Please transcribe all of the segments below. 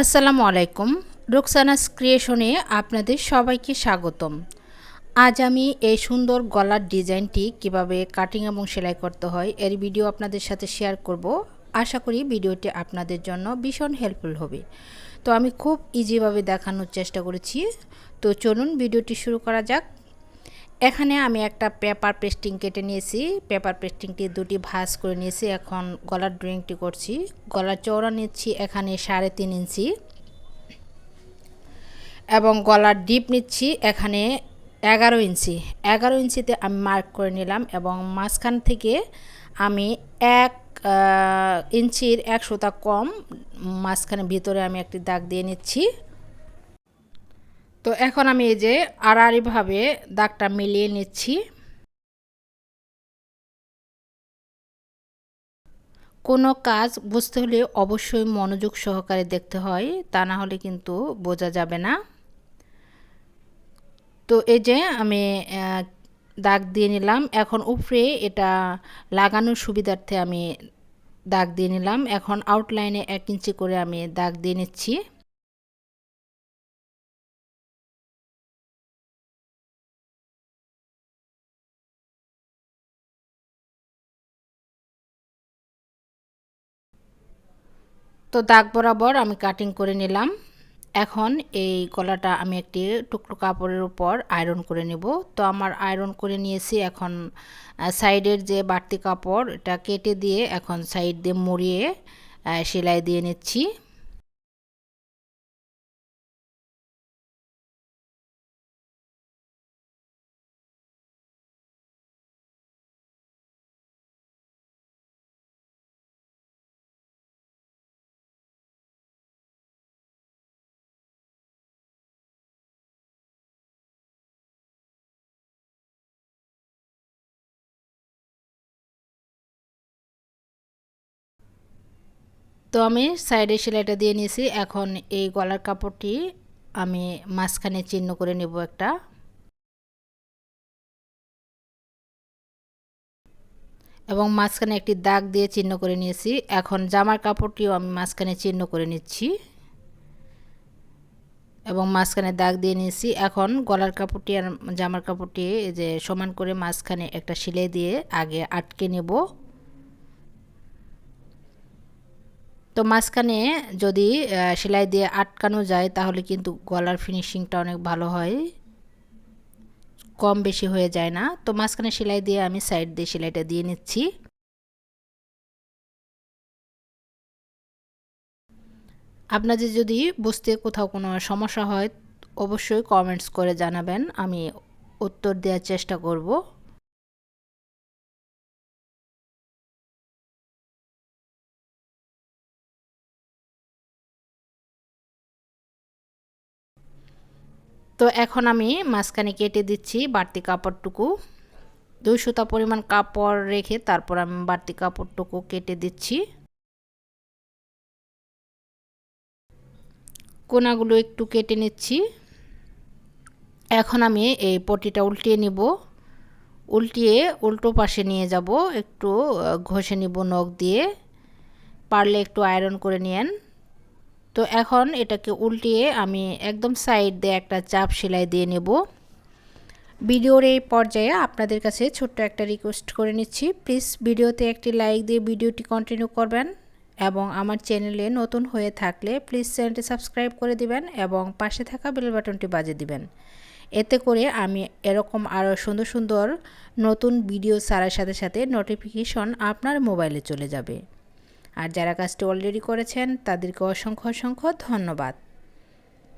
আসসালামু আলাইকুম। রুকসানাস ক্রিয়েশনে আপনাদের সবাইকে স্বাগতম। আজ আমি এই সুন্দর গলার ডিজাইনটি কীভাবে কাটিং এবং সেলাই করতে হয় এর ভিডিও আপনাদের সাথে শেয়ার করব। আশা করি ভিডিওটি আপনাদের জন্য ভীষণ হেল্পফুল হবে। তো আমি খুব ইজিভাবে দেখানোর চেষ্টা করেছি। তো চলুন ভিডিওটি শুরু করা যাক। এখানে আমি একটা পেপার পেস্টিং কেটে নিয়েছি। পেপার পেস্টিংটি দুটি ভাঁজ করে নিয়েছি। এখন গলার ড্রয়িংটি করছি। গলার চওড়া নিচ্ছি এখানে সাড়ে তিন ইঞ্চি। এবং গলার ডিপ নিচ্ছি এখানে এগারো ইঞ্চি। এগারো ইঞ্চিতে আমি মার্ক করে নিলাম এবং মাঝখান থেকে আমি এক ইঞ্চির এক সুতা কম মাঝখানে ভিতরে আমি একটি দাগ দিয়ে নিচ্ছি। তো এখন আমি এই যে আড়াআড়িভাবে দাগটা মিলিয়ে নিচ্ছি। কোনো কাজ বুঝতে হলে অবশ্যই মনোযোগ সহকারে দেখতে হয়, তা না হলে কিন্তু বোঝা যাবে না। তো এই যে আমি দাগ দিয়ে নিলাম। এখন উপরে এটা লাগানোর সুবিধার্থে আমি দাগ দিয়ে নিলাম। এখন আউটলাইনে এক ইঞ্চি করে আমি দাগ দিয়ে নিচ্ছি। তো দাগ বরাবর আমি কাটিং করে নিলাম। এখন এই গলাটা আমি একটি টুকরো কাপড়ের উপর আয়রন করে নেব। তো আমার আয়রন করে নিয়েছি এখন সাইডের যে বাড়তি কাপড়, এটা কেটে দিয়ে এখন সাইড দিয়ে মুড়িয়ে সেলাই দিয়ে নিচ্ছি। তো আমি সাইডে সেলাইটা দিয়ে নিয়েছি। এখন এই গলার কাপড়টি আমি মাঝখানে চিহ্ন করে নেব একটা। এবং মাঝখানে একটি দাগ দিয়ে চিহ্ন করে নিয়েছি। এখন জামার কাপড়টিও আমি মাঝখানে চিহ্ন করে নিচ্ছি। এবং মাঝখানে দাগ দিয়ে নিয়েছি। এখন গলার কাপড়টি আর জামার কাপড়টি যে সমান করে মাঝখানে একটা সেলাই দিয়ে আগে আটকে নেব। তো মাঝখানে যদি সেলাই দিয়ে আটকানো যায়, তাহলে কিন্তু গলার ফিনিশিংটা অনেক ভালো হয়। কম বেশি হয়ে যায় না। তো মাঝখানে সেলাই দিয়ে আমি সাইড দিয়ে সেলাইটা দিয়ে নিচ্ছি। আপনাদের যদি বুঝতে কোথাও কোনো সমস্যা হয়, অবশ্যই কমেন্টস করে জানাবেন। আমি উত্তর দেওয়ার চেষ্টা করব। তো এখন আমি মাঝখানে কেটে দিচ্ছি বাড়তি কাপড়টুকু। দুই সুতা পরিমাণ কাপড় রেখে তারপর আমি বাড়তি কাপড়টুকু কেটে দিচ্ছি। কোনাগুলো একটু কেটে নিচ্ছি। এখন আমি এই পটিটা উল্টিয়ে নিব। উল্টিয়ে উল্টো পাশে নিয়ে যাব, একটু ঘষে নিব নখ দিয়ে। পারলে একটু আয়রন করে নিয়েন। তো এখন এটাকে উল্টিয়ে আমি একদম সাইড দিয়ে একটা চাপ সেলাই দিয়ে নেব। ভিডিওর এই পর্যায়ে আপনাদের কাছে ছোট্ট একটা রিকোয়েস্ট করে নিচ্ছি। প্লিজ ভিডিওতে একটি লাইক দিয়ে ভিডিওটি কন্টিনিউ করবেন এবং আমার চ্যানেলে নতুন হয়ে থাকলে প্লিজ চ্যানেলটি সাবস্ক্রাইব করে দিবেন এবং পাশে থাকা বেল বাটনটি বাজে দিবেন। এতে করে আমি এরকম আরও সুন্দর সুন্দর নতুন ভিডিও ছাড়ার সাথে সাথে নোটিফিকেশন আপনার মোবাইলে চলে যাবে। আর যারা কাজটি অলরেডি করেছেন, তাদেরকে অসংখ্য অসংখ্য ধন্যবাদ।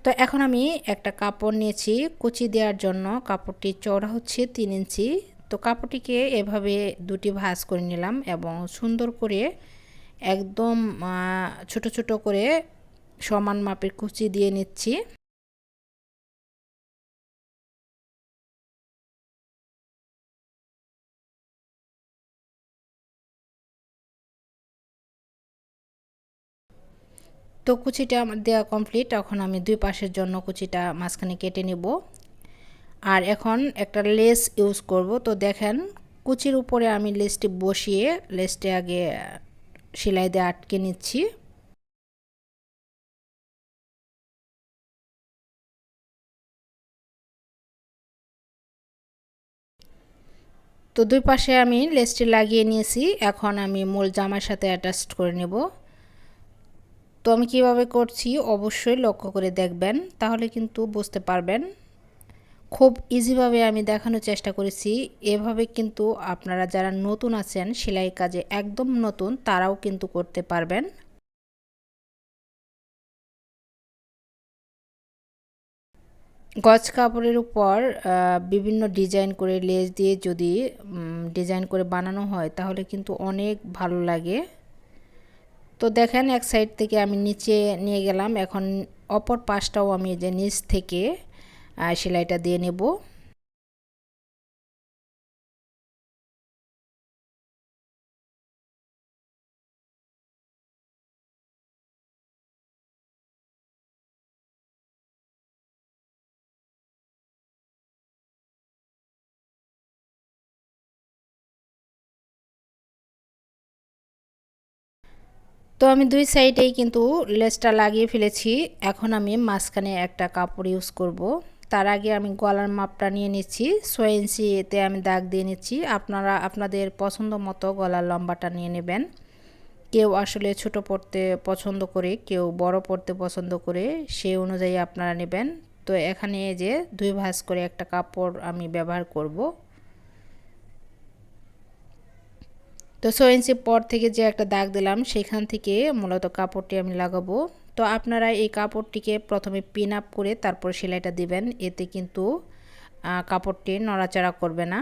তো এখন আমি একটা কাপড় নিয়েছি, কুচি দেওয়ার জন্য। কাপড়টি চওড়া হচ্ছে তিন ইঞ্চি। তো কাপড়টিকে এভাবে দুটি ভাঁজ করে নিলাম এবং সুন্দর করে একদম ছোট ছোট করে সমান মাপের কুচি দিয়ে নিচ্ছি। তো কুচিটা আমার দেওয়া কমপ্লিট এখন আমি দুই পাশের জন্য কুচিটা মাঝখানে কেটে নেব। আর এখন একটা লেস ইউজ করব। তো দেখেন, কুচির উপরে আমি লেসটি বসিয়ে লেসটি আগে, সেলাই দিয়ে আটকে নিচ্ছি। তো দুই পাশে আমি লেসটি লাগিয়ে নিয়েছি। এখন আমি মূল জামার সাথে অ্যাটাচ করে নেব। তো আমি কীভাবে করছি অবশ্যই লক্ষ্য করে দেখবেন, তাহলে কিন্তু বুঝতে পারবেন। খুব ইজিভাবে আমি দেখানোর চেষ্টা করেছি। এভাবে কিন্তু আপনারা যারা নতুন আছেন, সেলাই কাজে একদম নতুন, তারাও কিন্তু করতে পারবেন। গজ কাপড়ের উপর বিভিন্ন ডিজাইন করে লেজ দিয়ে যদি ডিজাইন করে বানানো হয়, তাহলে কিন্তু অনেক ভালো লাগে। তো দেখেন এক সাইড থেকে আমি নিচে নিয়ে গেলাম। এখন অপর পাশটাও আমি যে নিচ থেকে সেলাইটা দিয়ে নেব। তো আমি দুই সাইডেই কিন্তু লেসটা লাগিয়ে ফেলেছি। এখন আমি মাঝখানে একটা কাপড় ইউজ করব। তার আগে আমি গলার মাপটা নিয়ে নিচ্ছি। ছয় ইঞ্চিতে আমি দাগ দিয়ে নিচ্ছি। আপনারা, আপনাদের পছন্দ মতো গলার লম্বাটা নিয়ে নেবেন। কেউ আসলে ছোট পড়তে পছন্দ করে, কেউ বড় পড়তে পছন্দ করে সেই অনুযায়ী আপনারা নেবেন। তো এখানে যে দুই ভাঁজ করে একটা কাপড় আমি ব্যবহার করব। তো ছ ইঞ্চি পর থেকে যে একটা দাগ দিলাম, সেখান থেকে মূলত কাপড়টি আমি লাগাবো। তো আপনারা এই কাপড়টিকে প্রথমে পিন আপ করে তারপর সেলাইটা দিবেন। এতে কিন্তু কাপড়টি নড়াচড়া করবে না।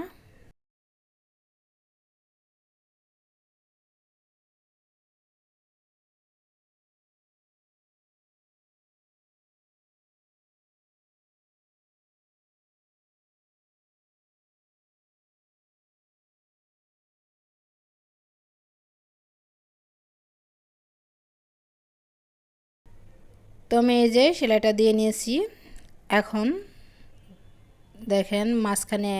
তো আমি এই যে সেলাইটা দিয়ে নিয়েছি। এখন দেখেন মাঝখানে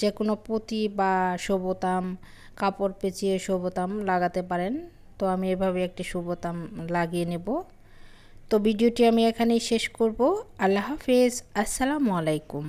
যে কোনো পুঁতি বা শোবতাম কাপড় পেঁচিয়ে শোবতাম লাগাতে পারেন। তো আমি এভাবে একটি শুভতাম লাগিয়ে নেব। তো ভিডিওটি আমি এখানেই শেষ করব। আল্লাহ হাফেজ। আসসালামু আলাইকুম।